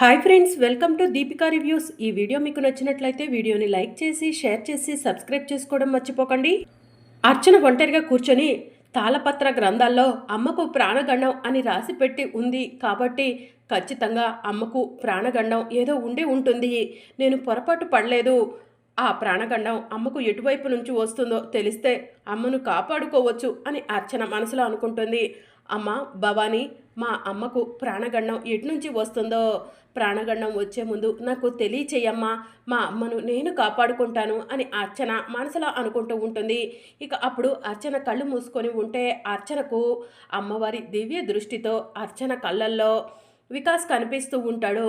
Hi friends welcome to Deepika reviews ఈ video మీకు నచ్చినట్లయితే వీడియోని లైక్ చేసి షేర్ చేసి సబ్స్క్రైబ్ చేసుకోవడం మర్చిపోకండి. అర్చన ఒంటరిగా కూర్చొని తాళపత్ర గ్రంథాల్లో అమ్మకు ప్రాణగండం అని రాసి పెట్టి ఉంది కాబట్టి ఖచ్చితంగా అమ్మకు ప్రాణగండం ఏదో ఉండి ఉంటుంది. నేను పొరపాటు పడలేదు. ఆ ప్రాణగండం అమ్మకు ఎటువైపు నుంచి వస్తుందో తెలిస్తే అమ్మను కాపాడుకోవచ్చు అని అర్చన మనసులో అనుకుంటుంది. అమ్మ భవానీ మా అమ్మకు ప్రాణగండం ఎటు నుంచి వస్తుందో? ప్రాణగండం వచ్చే ముందు నాకు తెలియచేయమ్మా మా అమ్మను నేను కాపాడుకుంటాను అని అర్చన మనసులో అనుకుంటూ ఉంటుంది. ఇక అప్పుడు అర్చన కళ్ళు మూసుకొని ఉంటే అర్చనకు అమ్మవారి దివ్య దృష్టితో అర్చన కళ్ళల్లో వికాస్ కనిపిస్తూ ఉంటాడు.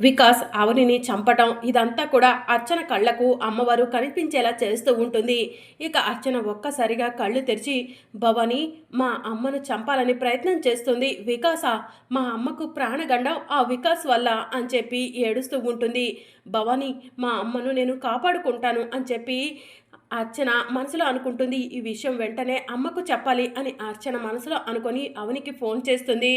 వికాస్ అవనిని చంపటం ఇదంతా కూడా అర్చన కళ్ళకు అమ్మవారు కనిపించేలా చేస్తూ ఉంటుంది. ఇక అర్చన ఒక్కసారిగా కళ్ళు తెరిచి భవని మా అమ్మను చంపాలని ప్రయత్నం చేస్తుంది. వికాస మా అమ్మకు ప్రాణగండం ఆ వికాస్ వల్ల అని చెప్పి ఏడుస్తూ ఉంటుంది. భవని మా అమ్మను నేను కాపాడుకుంటాను అని చెప్పి అర్చన మనసులో అనుకుంటుంది. ఈ విషయం వెంటనే అమ్మకు చెప్పాలి అని అర్చన మనసులో అనుకొని అవనికి ఫోన్ చేస్తుంది.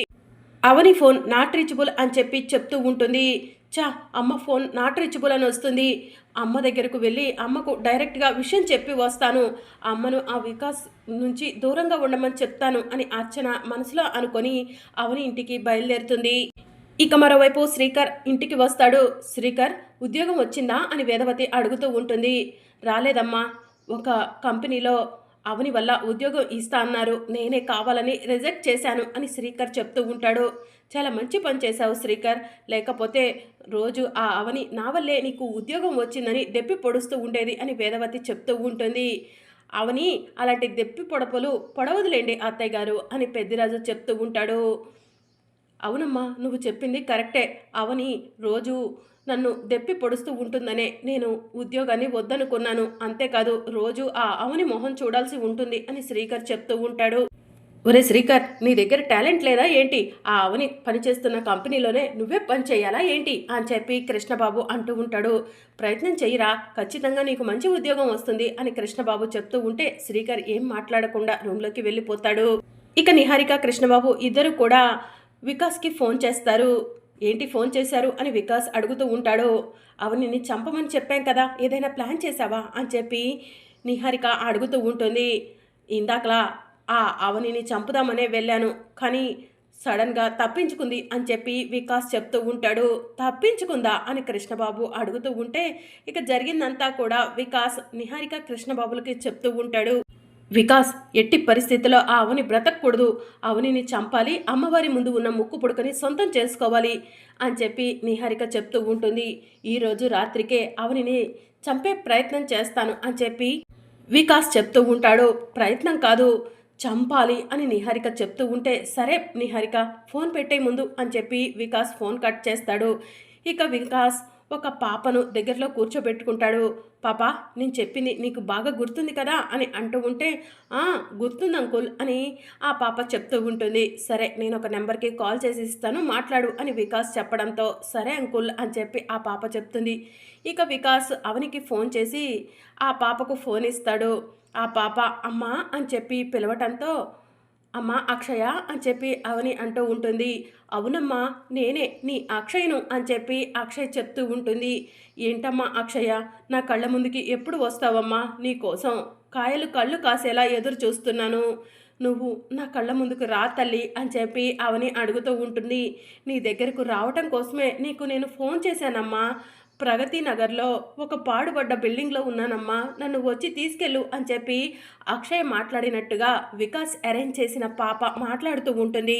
అవని ఫోన్ నాట్ రీచబుల్ అని చెప్పి చెప్తూ ఉంటుంది. చా అమ్మ ఫోన్ నాట్ రీచబుల్ అని వస్తుంది. అమ్మ దగ్గరకు వెళ్ళి అమ్మకు డైరెక్ట్గా విషయం చెప్పి వస్తాను. అమ్మను ఆ వికాస్ నుంచి దూరంగా ఉండమని చెప్తాను అని అర్చన మనసులో అనుకొని అవని ఇంటికి బయలుదేరుతుంది. ఇక మరోవైపు శ్రీకర్ ఇంటికి వస్తాడు. శ్రీకర్ ఉద్యోగం వచ్చిందా? అని వేదవతి అడుగుతూ ఉంటుంది. రాలేదమ్మా. ఒక కంపెనీలో అవని వల్ల ఉద్యోగం ఇస్తా అన్నారు. నేనే కావాలని రిజెక్ట్ చేశాను అని శ్రీకర్ చెప్తూ ఉంటాడు. చాలా మంచి పని చేశావు శ్రీకర్. లేకపోతే రోజు ఆ అవని నా వల్లే నీకు ఉద్యోగం వచ్చిందని దెప్పి పొడుస్తూ ఉండేది అని వేదవతి చెప్తూ ఉంటుంది. అవని అలాంటి దెప్పి పొడపలు పొడవదులేండి అత్తయ్య గారు అని పెద్దిరాజు చెప్తూ ఉంటాడు. అవునమ్మా నువ్వు చెప్పింది కరెక్టే. అవని రోజు నన్ను దెప్పి పొడుస్తూ ఉంటుందనే నేను ఉద్యోగాన్ని వద్దనుకున్నాను. అంతేకాదు రోజు ఆ అవని మొహం చూడాల్సి ఉంటుంది అని శ్రీకర్ చెప్తూ ఉంటాడు. ఒరే శ్రీకర్ నీ దగ్గర టాలెంట్ లేదా ఏంటి? ఆ అవని పనిచేస్తున్న కంపెనీలోనే నువ్వే పని చేయాలా ఏంటి? అని చెప్పి కృష్ణబాబు అంటూ ఉంటాడు. ప్రయత్నం చెయ్యరా ఖచ్చితంగా నీకు మంచి ఉద్యోగం వస్తుంది అని కృష్ణబాబు చెప్తూ ఉంటే శ్రీకర్ ఏం మాట్లాడకుండా రూమ్లోకి వెళ్ళిపోతాడు. ఇక నిహారిక కృష్ణబాబు ఇద్దరు కూడా వికాస్కి ఫోన్ చేస్తారు. ఏంటి ఫోన్ చేశారు అని వికాస్ అడుగుతూ ఉంటాడు. అవనిని చంపమని చెప్పాం కదా ఏదైనా ప్లాన్ చేశావా? అని చెప్పి నిహారిక అడుగుతూ ఉంటుంది. ఇందాకలా ఆ అవనిని చంపుదామనే వెళ్ళాను. కానీ సడన్గా తప్పించుకుంది అని చెప్పి వికాస్ చెప్తూ ఉంటాడు. తప్పించుకుందా? అని కృష్ణబాబు అడుగుతూ ఉంటే ఇక జరిగిందంతా కూడా వికాస్ నిహారిక కృష్ణబాబులకి చెప్తూ ఉంటాడు. వికాస్ ఎట్టి పరిస్థితిలో ఆ అవని బ్రతకూడదు. అవనిని చంపాలి అమ్మవారి ముందు ఉన్న ముక్కు పుడకని సొంతం చేసుకోవాలి అని చెప్పి నిహారిక చెప్తూ ఉంటుంది. ఈరోజు రాత్రికే అవనిని చంపే ప్రయత్నం చేస్తాను అని చెప్పి వికాస్ చెప్తూ ఉంటాడు. ప్రయత్నం కాదు చంపాలి అని నిహారిక చెప్తూ ఉంటే సరే నిహారిక ఫోన్ పెట్టే ముందు అని చెప్పి వికాస్ ఫోన్ కట్ చేస్తాడు. ఇక వికాస్ ఒక పాపను దగ్గరలో కూర్చోబెట్టుకుంటాడు. పాప నేను చెప్పింది నీకు బాగా గుర్తుంది కదా అని అంటూ ఉంటే గుర్తుంది అంకుల్ అని ఆ పాప చెప్తూ ఉంటుంది. సరే నేను ఒక నెంబర్కి కాల్ చేసి ఇస్తాను మాట్లాడు అని వికాస్ చెప్పడంతో సరే అంకుల్ అని చెప్పి ఆ పాప చెప్తుంది. ఇక వికాస్ అవనికి ఫోన్ చేసి ఆ పాపకు ఫోన్ ఇస్తాడు. ఆ పాప అమ్మా అని చెప్పి పిలవటంతో అమ్మా అక్షయ అని చెప్పి అవని అంటూ ఉంటుంది. అవునమ్మా నేనే నీ అక్షయను అని చెప్పి అక్షయ్ చెప్తూ ఉంటుంది. ఏంటమ్మా అక్షయ నా కళ్ళ ముందుకి ఎప్పుడు వస్తావమ్మా నీ కోసం? కాయలు కళ్ళు కాసేలా ఎదురు చూస్తున్నాను. నువ్వు నా కళ్ళ ముందుకు రా తల్లి అని చెప్పి అవని అడుగుతూ ఉంటుంది. నీ దగ్గరకు రావటం కోసమే నీకు నేను ఫోన్ చేశానమ్మా. ప్రగతి నగర్లో ఒక పాడుపడ్డ బిల్డింగ్లో ఉన్నానమ్మా నన్ను వచ్చి తీసుకెళ్ళు అని చెప్పి అక్షయ్ మాట్లాడినట్టుగా వికాస్ అరేంజ్ చేసిన పాప మాట్లాడుతూ ఉంటుంది.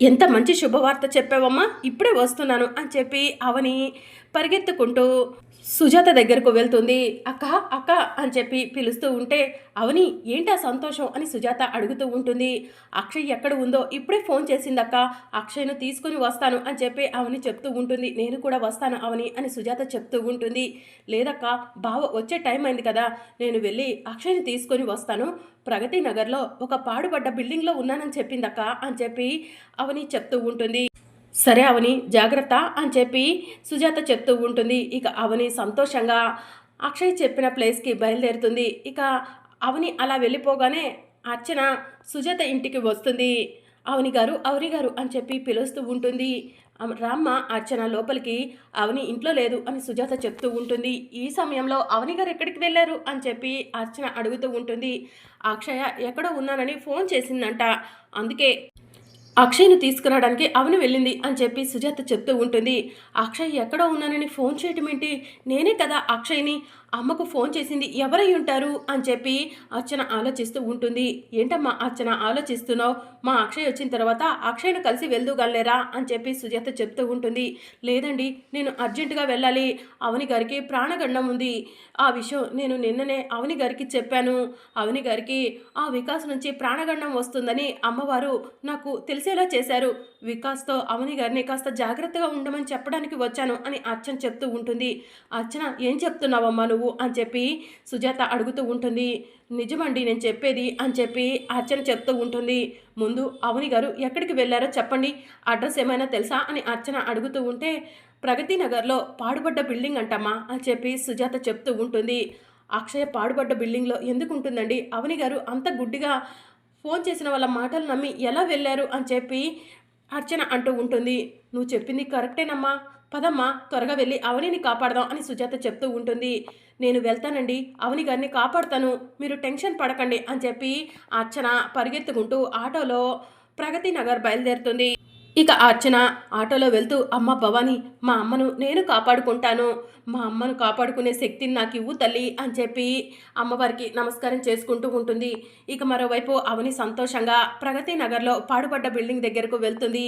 ఎంత మంచి శుభవార్త చెప్పావమ్మా ఇప్పుడే వస్తున్నాను అని చెప్పి అవని పరిగెత్తుకుంటూ సుజాత దగ్గరకు వెళ్తుంది. అక్క అక్క అని చెప్పి పిలుస్తూ ఉంటే అవని ఏంటా సంతోషం? అని సుజాత అడుగుతూ ఉంటుంది. అక్షయ్ ఎక్కడ ఉందో ఇప్పుడే ఫోన్ చేసిందక్క. అక్షయ్ను తీసుకుని వస్తాను అని చెప్పి అవని చెప్తూ ఉంటుంది. నేను కూడా వస్తాను అవని అని సుజాత చెప్తూ ఉంటుంది. లేదక్క బావ వచ్చే టైం అయింది కదా. నేను వెళ్ళి అక్షయ్ని తీసుకొని వస్తాను. ప్రగతి నగర్లో ఒక పాడుపడ్డ బిల్డింగ్లో ఉన్నానని చెప్పిందక్క అని చెప్పి అవని చెప్తూ ఉంటుంది. సరే అవని జాగ్రత్త అని చెప్పి సుజాత చెప్తూ ఉంటుంది. ఇక అవని సంతోషంగా అక్షయ్ చెప్పిన ప్లేస్కి బయలుదేరుతుంది. ఇక అవని అలా వెళ్ళిపోగానే అర్చన సుజాత ఇంటికి వస్తుంది. అవని గారు అవని గారు అని చెప్పి పిలుస్తూ ఉంటుంది. రామ్మ అర్చన లోపలికి అవని ఇంట్లో లేదు అని సుజాత చెప్తూ ఉంటుంది. ఈ సమయంలో అవని గారు ఎక్కడికి వెళ్ళారు అని చెప్పి అర్చన అడుగుతూ ఉంటుంది. అక్షయ ఎక్కడో ఉన్నానని ఫోన్ చేసిందంట. అందుకే అక్షయ్ను తీసుకురావడానికి అవని వెళ్ళింది అని చెప్పి సుజాత చెప్తూ ఉంటుంది. అక్షయ్ ఎక్కడో ఉన్నానని ఫోన్ చేయటం ఏంటి? నేనే కదా అక్షయ్ని. అమ్మకు ఫోన్ చేసింది ఎవరై ఉంటారు అని చెప్పి అర్చన ఆలోచిస్తూ ఉంటుంది. ఏంటమ్మా అర్చన ఆలోచిస్తున్నావు? మా అక్షయ్ వచ్చిన తర్వాత అక్షయ్ను కలిసి వెళ్దూగలేరా అని చెప్పి సుజాత చెప్తూ ఉంటుంది. లేదండి నేను అర్జెంటుగా వెళ్ళాలి. అవని గారికి ప్రాణగండం ఉంది. ఆ విషయం నేను నిన్ననే అవని గారికి చెప్పాను. అవని గారికి ఆ వికాస్ నుంచి ప్రాణగండం వస్తుందని అమ్మవారు నాకు తెలిసేలా చేశారు. వికాస్తో అవని గారిని కాస్త జాగ్రత్తగా ఉండమని చెప్పడానికి వచ్చాను అని అర్చన చెప్తూ ఉంటుంది. అర్చన ఏం చెప్తున్నావమ్మా నువ్వు? అని చెప్పి సుజాత అడుగుతూ ఉంటుంది. నిజమండి నేను చెప్పేది అని చెప్పి అర్చన చెప్తూ ఉంటుంది. ముందు అవని గారు ఎక్కడికి వెళ్ళారో చెప్పండి. అడ్రస్ ఏమైనా తెలుసా అని అర్చన అడుగుతూ ఉంటే ప్రగతి నగర్లో పాడుబడ్డ బిల్డింగ్ అంటమ్మా అని చెప్పి సుజాత చెప్తూ ఉంటుంది. అక్షయ పాడుబడ్డ బిల్డింగ్లో ఎందుకు ఉంటుందండి? అవని గారు అంత గుడ్డిగా ఫోన్ చేసిన వాళ్ళ మాటలు నమ్మి ఎలా వెళ్ళారు అని చెప్పి అర్చన అంటూ ఉంటుంది. నువ్వు చెప్పింది కరెక్టేనమ్మా. పదమ్మా త్వరగా వెళ్ళి అవనిని కాపాడదాం అని సుజాత చెప్తూ ఉంటుంది. నేను వెళ్తానండి అవని గారిని కాపాడుతాను మీరు టెన్షన్ పడకండి అని చెప్పి అర్చన పరిగెత్తుకుంటూ ఆటోలో ప్రగతి నగర్ బయలుదేరుతుంది. ఇక అర్చన ఆటోలో వెళ్తూ అమ్మ భవాని మా అమ్మను నేను కాపాడుకుంటాను మా అమ్మను కాపాడుకునే శక్తిని నాకు ఇవ్వు తల్లి అని చెప్పి అమ్మవారికి నమస్కారం చేసుకుంటూ ఉంటుంది. ఇక మరోవైపు అవని సంతోషంగా ప్రగతి నగర్లో పాడుపడ్డ బిల్డింగ్ దగ్గరకు వెళ్తుంది.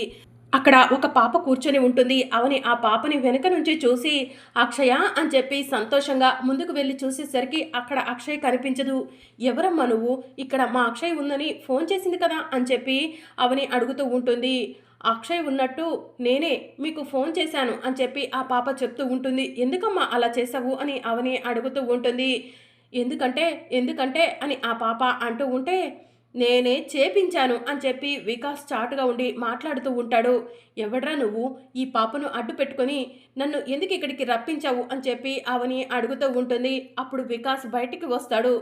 అక్కడ ఒక పాప కూర్చొని ఉంటుంది. అవని ఆ పాపని వెనక నుంచి చూసి అక్షయ అని చెప్పి సంతోషంగా ముందుకు వెళ్ళి చూసేసరికి అక్కడ అక్షయ్ కనిపించదు. ఎవరమ్మా నువ్వు? ఇక్కడ మా అక్షయ్ ఉందని ఫోన్ చేసింది కదా అని చెప్పి అవని అడుగుతూ ఉంటుంది. అక్షయ్ ఉన్నట్టు నేనే మీకు ఫోన్ చేశాను అని చెప్పి ఆ పాప చెప్తూ ఉంటుంది. ఎందుకమ్మా అలా చేసావు అని అవని అడుగుతూ ఉంటుంది. ఎందుకంటే? ఎందుకంటే? అని ఆ పాప అంటూ ఉంటే నేనే చేపించాను అని చెప్పి వికాస్ చాటుగా ఉండి మాట్లాడుతూ ఉంటాడు. ఎవడ్రా నువ్వు? ఈ పాపను అడ్డు పెట్టుకొని నన్ను ఎందుకు ఇక్కడికి రప్పించావు అని చెప్పి అవని అడుగుతూ ఉంటుంది. అప్పుడు వికాస్ బయటికి వస్తాడు.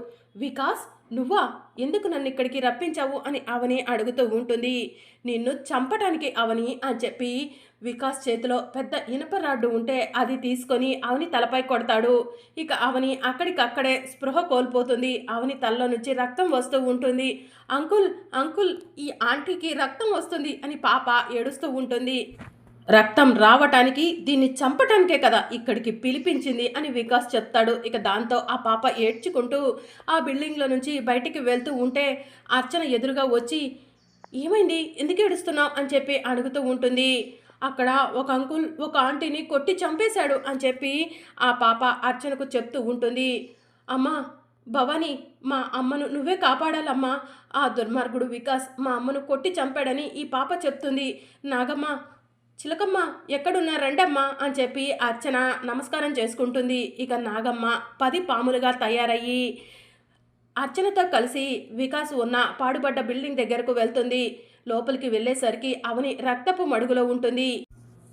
వికాస్ నువ్వా? ఎందుకు నన్ను ఇక్కడికి రప్పించావు? అని అవని అడుగుతూ ఉంటుంది. నిన్ను చంపటానికి అవని అని చెప్పి వికాస్ చేతిలో పెద్ద ఇనుప రాడ్డు ఉంటే అది తీసుకొని అవని తలపై కొడతాడు. ఇక అవని అక్కడికక్కడే స్పృహ కోల్పోతుంది. అవని తలలో నుంచి రక్తం వస్తూ ఉంటుంది. అంకుల్ అంకుల్ ఈ ఆంటీకి రక్తం వస్తుంది అని పాప ఏడుస్తూ ఉంటుంది. రక్తం రావటానికి దీన్ని చంపటానికే కదా ఇక్కడికి పిలిపించింది అని వికాస్ చెప్తాడు. ఇక దాంతో ఆ పాప ఏడ్చుకుంటూ ఆ బిల్డింగ్లో నుంచి బయటికి వెళ్తూ ఉంటే అర్చన ఎదురుగా వచ్చి ఏమైంది? ఎందుకు ఏడుస్తున్నావు? అని చెప్పి అడుగుతూ ఉంటుంది. అక్కడ ఒక అంకుల్ ఒక ఆంటీని కొట్టి చంపేశాడు అని చెప్పి ఆ పాప అర్చనకు చెప్తూ ఉంటుంది. అమ్మా భవాని మా అమ్మను నువ్వే కాపాడాలమ్మా. ఆ దుర్మార్గుడు వికాస్ మా అమ్మను కొట్టి చంపాడని ఈ పాప చెప్తుంది. నాగమ్మ చిలకమ్మ ఎక్కడున్నారండమ్మా అని చెప్పి అర్చన నమస్కారం చేసుకుంటుంది. ఇక నాగమ్మ పది పాములుగా తయారయ్యి అర్చనతో కలిసి వికాస్ ఉన్న పాడుబడ్డ బిల్డింగ్ దగ్గరకు వెళ్తుంది. లోపలికి వెళ్ళేసరికి అవని రక్తపు మడుగులో ఉంటుంది.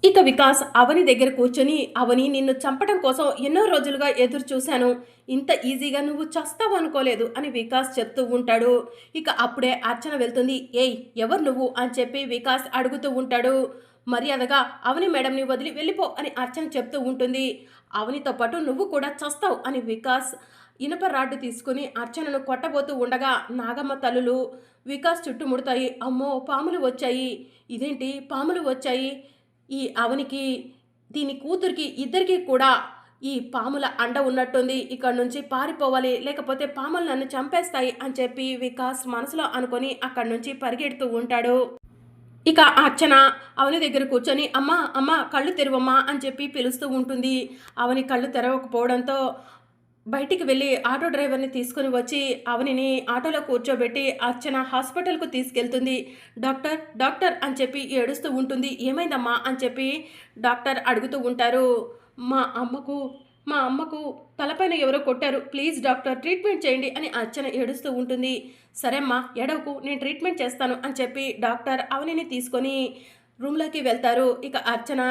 ఇక వికాస్ అవని దగ్గర కూర్చొని అవని నిన్ను చంపడం కోసం ఎన్నో రోజులుగా ఎదురు చూశాను. ఇంత ఈజీగా నువ్వు చస్తావు అనుకోలేదు అని వికాస్ చెప్తూ ఉంటాడు. ఇక అప్పుడే అర్చన వెళ్తుంది. ఏయ్ ఎవరు నువ్వు? అని చెప్పి వికాస్ అడుగుతూ ఉంటాడు. మర్యాదగా అవని మేడంని వదిలి వెళ్ళిపో అని అర్చన చెప్తూ ఉంటుంది. అవనితో పాటు నువ్వు కూడా చస్తావు అని వికాస్ ఇనుప రాడ్డు తీసుకుని అర్చనను కొట్టబోతూ ఉండగా నాగమ్మ తల్లులు వికాస్ చుట్టుముడతాయి అమ్మో పాములు వచ్చాయి. ఇదేంటి? పాములు వచ్చాయి. ఈ అవనికి దీని కూతురికి ఇద్దరికి కూడా ఈ పాముల అండ ఉన్నట్టుంది. ఇక్కడ నుంచి పారిపోవాలి. లేకపోతే పాములు నన్ను చంపేస్తాయి అని చెప్పి వికాస్ మనసులో అనుకొని అక్కడి నుంచి పరిగెడుతూ ఉంటాడు. ఇక అర్చన అవని దగ్గర కూర్చొని అమ్మ అమ్మ కళ్ళు తెరవమ్మా అని చెప్పి పిలుస్తూ ఉంటుంది. అవని కళ్ళు తెరవకపోవడంతో బయటికి వెళ్ళి ఆటో డ్రైవర్ని తీసుకుని వచ్చి అవనిని ఆటోలో కూర్చోబెట్టి అర్చన హాస్పిటల్కు తీసుకెళ్తుంది. డాక్టర్ డాక్టర్ అని చెప్పి ఏడుస్తూ ఉంటుంది. ఏమైందమ్మా అని చెప్పి డాక్టర్ అడుగుతూ ఉంటారు. మా అమ్మకు మా అమ్మకు తలపైన ఎవరో కొట్టారు. ప్లీజ్ డాక్టర్ ట్రీట్మెంట్ చేయండి అని అర్చన ఏడుస్తూ ఉంటుంది. సరేమ్మా ఎడవకు నేను ట్రీట్మెంట్ చేస్తాను అని చెప్పి డాక్టర్ అవనిని తీసుకొని రూమ్లోకి వెళ్తారు. ఇక అర్చన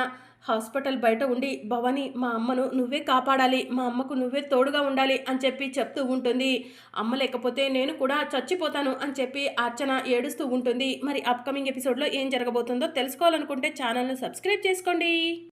హాస్పిటల్ బయట ఉండి భవాని మా అమ్మను నువ్వే కాపాడాలి మా అమ్మకు నువ్వే తోడుగా ఉండాలి అని చెప్పి చెప్తూ ఉంటుంది. అమ్మ లేకపోతే నేను కూడా చచ్చిపోతాను అని చెప్పి అర్చన ఏడుస్తూ ఉంటుంది. మరి అప్కమింగ్ ఎపిసోడ్లో ఏం జరగబోతుందో తెలుసుకోవాలనుకుంటే ఛానల్ను సబ్స్క్రైబ్ చేసుకోండి.